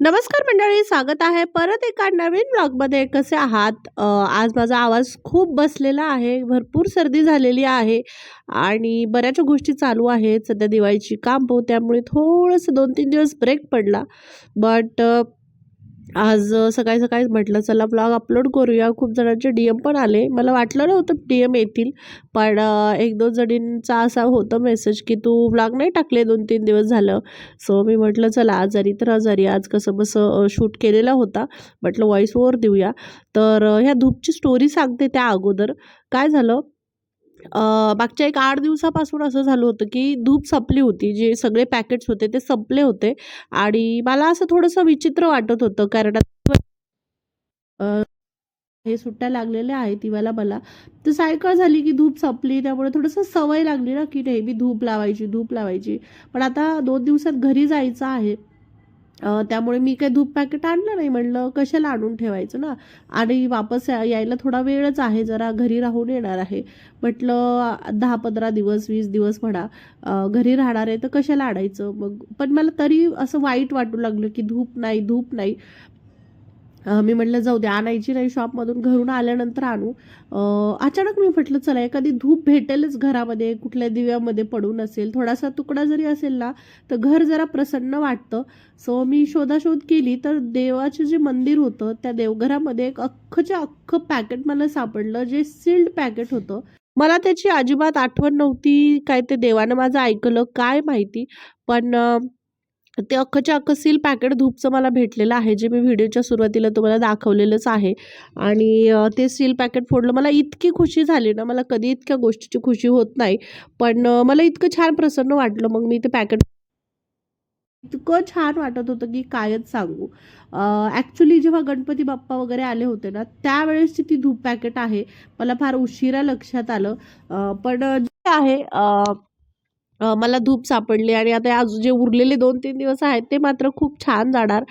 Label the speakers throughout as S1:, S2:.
S1: नमस्कार मंडळी स्वागत आहे परत एका नवीन ब्लॉगमध्ये कसे आहात? आज माझा आवाज खूप बसलेला आहे भरपूर सर्दी झालेली आहे आणि बऱ्याचशा गोष्टी चालू आहेत. सध्या दिवाळीची काम पाहू त्यामुळे थोडंसं दोन तीन दिवस ब्रेक पडला. बट आज सकाळी सकाळी म्हटलं चला ब्लॉग अपलोड करूया. खूप जणांचे डी एम पण आले. मला वाटलं नव्हतं डी एम येतील पण एक दोन जणींचा असा होतं मेसेज की तू ब्लॉग नाही टाकले दोन तीन दिवस झालं? सो मी म्हटलं चला आजारी तर आजारी आज कसं बसं शूट केलेला होता. म्हटलं व्हॉईस ओवर देऊया. तर ह्या धूपची स्टोरी सांगते त्या अगोदर. काय झालं? मागच्या एक आठ दिवसापासून असं झालं होतं की धूप संपली होती जे सगळे पॅकेट्स होते ते संपले होते आणि मला असं थोडंसं विचित्र वाटत होतं कारण हे सुट्ट्या लागलेल्या आहेत दिवाला मला. तर सायकल झाली की धूप संपली त्यामुळे थोडंसं सवय लागली ना की नेहमी धूप लावायची धूप लावायची. पण आता दोन दिवसात घरी जायचं आहे. त्यामुळे मी काही धूप पॅकेट आणलं नाही. म्हणलं कशाला आणून ठेवायचं ना? आणि वापस या- यायला थोडा वेळच आहे. जरा घरी राहून येणार आहे. म्हटलं दहा पंधरा दिवस वीस दिवस म्हणा घरी राहणार आहे तर कशाला आणायचं? मग पण मला तरी असं वाईट वाटू लागलं की धूप नाही धूप नाही. मी म्हटलं जाऊ दे आणायची नाही शॉपमधून घरून आल्यानंतर आणू. अचानक मी म्हटलं चला एखादी धूप भेटेलच घरामध्ये कुठल्या दिव्यामध्ये पडून असेल थोडासा तुकडा जरी असेल ना तर घर जरा प्रसन्न वाटतं. सो मी शोधाशोध केली तर देवाचं जे मंदिर होतं त्या देवघरामध्ये एक अख्खच्या अख्खं पॅकेट मला सापडलं जे सील्ड पॅकेट होतं. मला त्याची अजिबात आठवण नव्हती काय ते देवानं माझं ऐकलं काय माहिती पण ते अख्खच्या अख्खं सील पॅकेट धूपचं मला भेटलेलं आहे जे मी व्हिडिओच्या सुरुवातीला तुम्हाला दाखवलेलंच आहे. आणि ते सील पॅकेट फोडलं मला इतकी खुशी झाली ना मला कधी इतक्या गोष्टीची खुशी होत नाही. पण मला इतकं छान प्रसन्न वाटलं मग मी ते पॅकेट इतकं छान वाटत होतं की कायच सांगू. ॲक्च्युली जेव्हा गणपती बाप्पा वगैरे आले होते ना त्यावेळेसची ती धूप पॅकेट आहे मला फार उशिरा लक्षात आलं. पण जे आहे मला धूप सापडली आणि आता आज जे उरलेले दोन तीन दिवस आहेत ते मात्र खूप छान जाणार.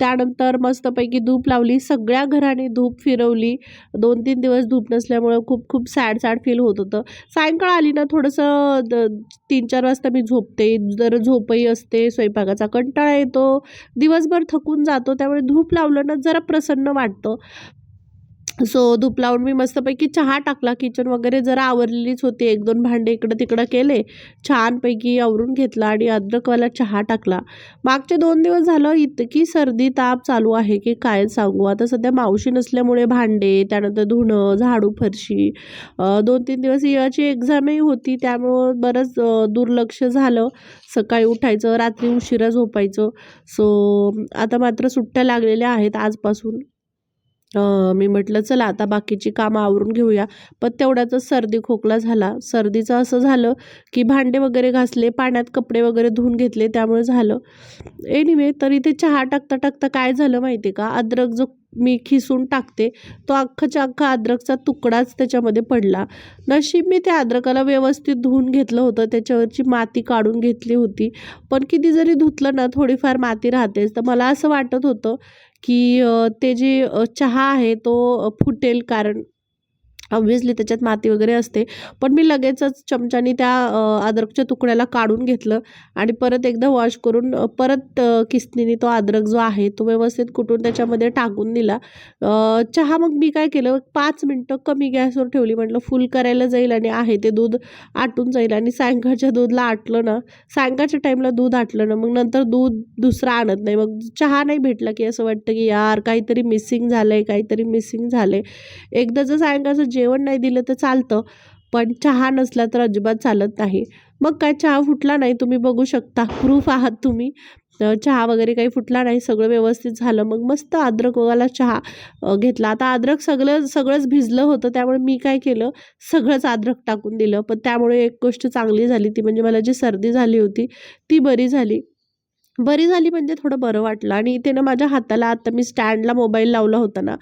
S1: त्यानंतर मस्तपैकी धूप लावली. सगळ्या घराने धूप फिरवली. दोन तीन दिवस धूप नसल्यामुळं खूप खूप सॅड सॅड फील होत होतं. सायंकाळ आली ना थोडंसं द तीन चार वाजता मी झोपते. जर झोपही असते स्वयंपाकाचा कंटाळा येतो. दिवसभर थकून जातो. त्यामुळे धूप लावलं ना जरा प्रसन्न वाटतं. सो धूप लावून मी मस्तपैकी चहा टाकला. किचन वगैरे जरा आवरलेलीच होती. एक दोन भांडे इकडं तिकडं केले. छानपैकी आवरून घेतला आणि अद्रकवाला चहा टाकला. मागचे दोन दिवस झालं इतकी सर्दी ताप चालू आहे की काय सांगू? आता सध्या मावशी नसल्यामुळे भांडे त्यानंतर धुणं झाडू फरशी दोन तीन दिवस याची एक्झामही होती. त्यामुळं बरंच दुर्लक्ष झालं. सकाळी उठायचं रात्री उशिरा झोपायचं. सो आता मात्र सुट्ट्या लागलेल्या आहेत आजपासून. मी म्हटलं चला आता बाकीची कामं आवरून घेऊया. पण तेवढ्यातच सर्दी खोकला झाला. सर्दीचं असं झालं की भांडे वगैरे घासले पाण्यात कपडे वगैरे धुवून घेतले त्यामुळे झालं. एनिवे तरी ते चहा टाकता टाकता काय झालं माहिती आहे का? अद्रक जो मी खिसून टाकते. तो अख्खाच्या अख्खा अद्रकचा तुकडाच त्याच्यामध्ये पडला. नशीब मी त्या अद्रकाला व्यवस्थित धुवून घेतलं होतं. त्याच्यावरची माती काढून घेतली होती. पण किती जरी धुतलं ना थोडीफार माती राहतेच. तर मला असं वाटत होतं की ते जे चहा आहे तो फुटेल कारण ऑब्व्हियसली त्याच्यात माती वगैरे असते. पण मी लगेचच चमच्यानी त्या अद्रकच्या तुकड्याला काढून घेतलं आणि परत एकदा वॉश करून परत किसनीने तो अद्रक जो आहे तो व्यवस्थित कुटून त्याच्यामध्ये टाकून दिला. चहा मग मी काय केलं? पाच मिनटं कमी गॅसवर ठेवली. म्हटलं फुल करायला जाईल आणि आहे ते दूध आटून जाईल. आणि सायंकाळच्या दूधला आटलं ना सायंकाळच्या टाईमला दूध आटलं ना मग नंतर दूध दुसरं आणत नाही. मग चहा नाही भेटला की असं वाटतं की यार काहीतरी मिसिंग झालं आहे काहीतरी मिसिंग झालं आहे एकदा जर सायंकाळचं जेवण नाही दिलं तर चालतं पण चहा नसला तर अजिबात चालत नाही. मग काय चहा फुटला नाही तुम्ही बघू शकता. प्रूफ आहात तुम्ही. चहा वगैरे काही फुटला नाही सगळं व्यवस्थित झालं. मग मस्त अद्रकवाला चहा घेतला. आता अद्रक सगळं सगळंच भिजलं होतं त्यामुळे मी काय केलं? सगळंच अद्रक टाकून दिलं. पण त्यामुळे एक गोष्ट चांगली झाली ती म्हणजे मला जी सर्दी झाली होती ती बरी झाली. बरी झाली म्हणजे थोडं बरं वाटलं. आणि इथे ना माझ्या हाताला आता मी स्टँडला मोबाईल लावला होता ना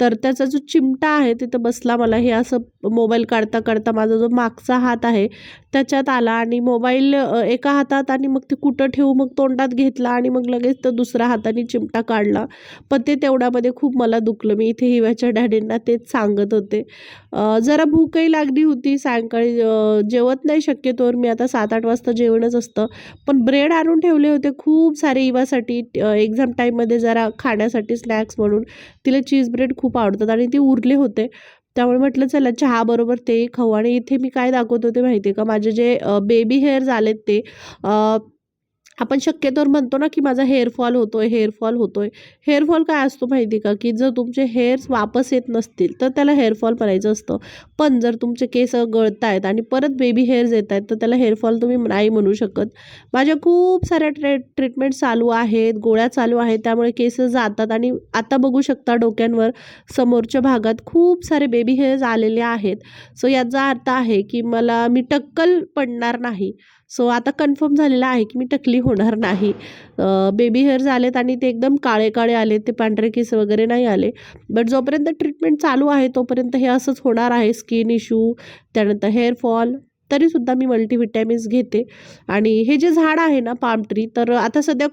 S1: तर त्याचा जो चिमटा आहे तिथं बसला मला. हे असं मोबाईल काढता काढता माझा जो मागचा हात आहे त्याच्यात आला आणि मोबाईल एका हातात आणि मग ते कुठं ठेवू मग तोंडात घेतला आणि मग लगेच तर दुसऱ्या हाताने चिमटा काढला. पण ते तेवढ्यामध्ये खूप मला दुखलं. मी इथे हिवाच्या डॅडींना तेच सांगत होते. जरा भूकही लागली होती सायंकाळी जेवत नाही शक्यतोवर. मी आता सात आठ वाजता जेवणच असतं. पण ब्रेड आणून ठेवले होते. खूप खूप सारे इवासाठी एक्झाम टाईममध्ये जरा खाण्यासाठी स्नॅक्स म्हणून तिला चीज ब्रेड खूप आवडतात आणि ते उरले होते. त्यामुळे म्हटलं चला चहाबरोबर ते खाऊ. आणि इथे मी काय दाखवत होते माहिती आहे का? माझे जे बेबी हेअर्स आलेत ते आपण शक्यतोवर म्हणतो ना की माझा हेअरफॉल होतो हेअरफॉल हेअर हेअरफॉल काय असतो माहिती का? की जर तुमचे हेअर्स वापस येत नसतील तर त्याला हेअरफॉल म्हणायचं असतं. पण जर तुमचे केस गळत आहेत आणि परत बेबी हेअर्स येत आहेत तर त्याला हेअरफॉल तुम्ही नाही म्हणू शकत. माझ्या खूप साऱ्या ट्रे ट्रीटमेंट चालू आहेत गोळ्या चालू आहेत त्यामुळे केस जातात आणि आता बघू शकता डोक्यांवर समोरच्या भागात खूप सारे बेबी हेअर्स आलेले आहेत. सो याचा अर्थ आहे की मला मी टक्कल पडणार नाही. सो आता कन्फर्म झालेलं आहे की मी टकली होणार नाही. बेबी हेअर्स आलेत आणि ते एकदम काळे काळे आले ते पांढरे केस वगैरे नाही आले. बट जोपर्यंत ट्रीटमेंट चालू आहे तोपर्यंत हे असंच होणार आहे स्किन इश्यू त्यानंतर हेअरफॉल तरीसुद्धा मी मल्टीव्हिटॅमिन्स घेते. आणि हे जे झाड आहे ना पाम ट्री तर आता सध्या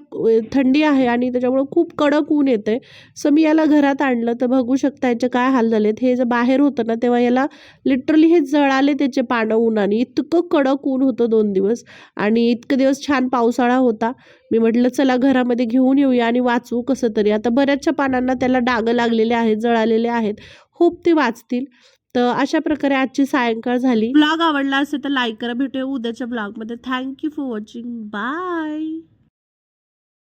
S1: थंडी आहे आणि त्याच्यामुळं खूप कडक ऊन येतं आहे सो मी याला घरात आणलं तर बघू शकता याचे काय हाल झालेत हे जे बाहेर होतं ना तेव्हा याला लिटरली हे जळाले त्याचे पानं उन्हाने. इतकं कडक ऊन होतं दोन दिवस. आणि इतके दिवस छान पावसाळा होता. मी म्हटलं चला घरामध्ये घेऊन येऊया आणि वाचू कसं तरी. आता बऱ्याचशा पानांना त्याला डागं लागलेले आहेत जळालेले आहेत. होप ते वाचतील. तर अशा प्रकारे आजची सायंकाळ झाली. ब्लॉग आवडला असेल तर लाईक करा. भेटूया उद्याच्या ब्लॉगमध्ये. Thank you for watching bye